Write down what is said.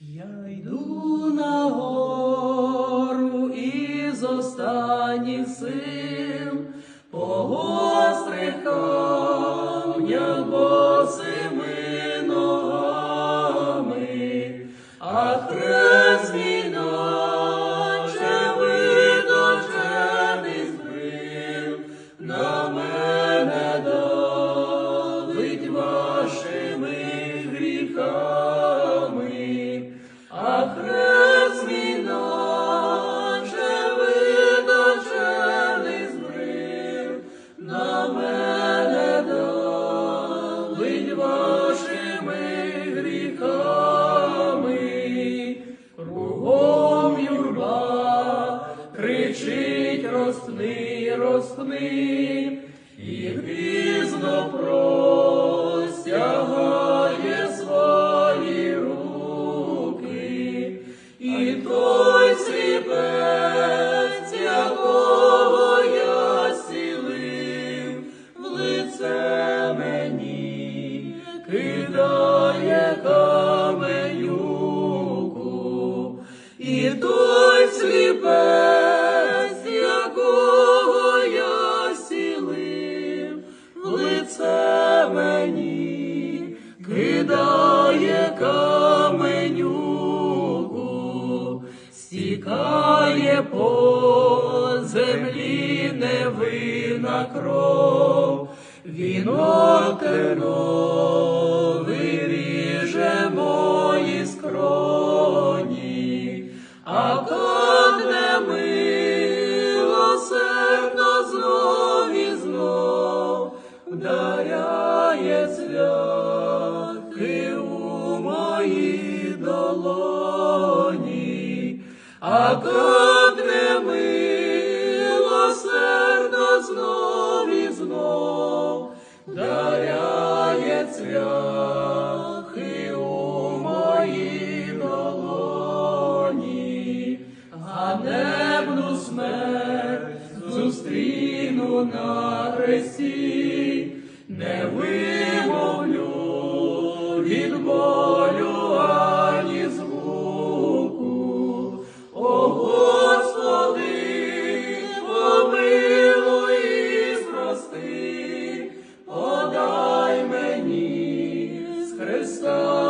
Я йду на гору із останніх сил, по гострих камнях босими ногами, а хрест мій давить вашими гріхами, кругом юрба кричить розпни, розпни, і грізно простягає свої руки, і той кидає каменюку, і той сліпець, якого я зцілив, в лице мені кидає каменюку, стікає по землі невинна кров, вінок терновий а кадне милосердно знов і знов вдаряє цвяхи у мої долоні, а кадне милосердно знов і знов На хресті, не вимовлю від болю ані звуку, о Господи, помилуй і прости, подай мені з Христа.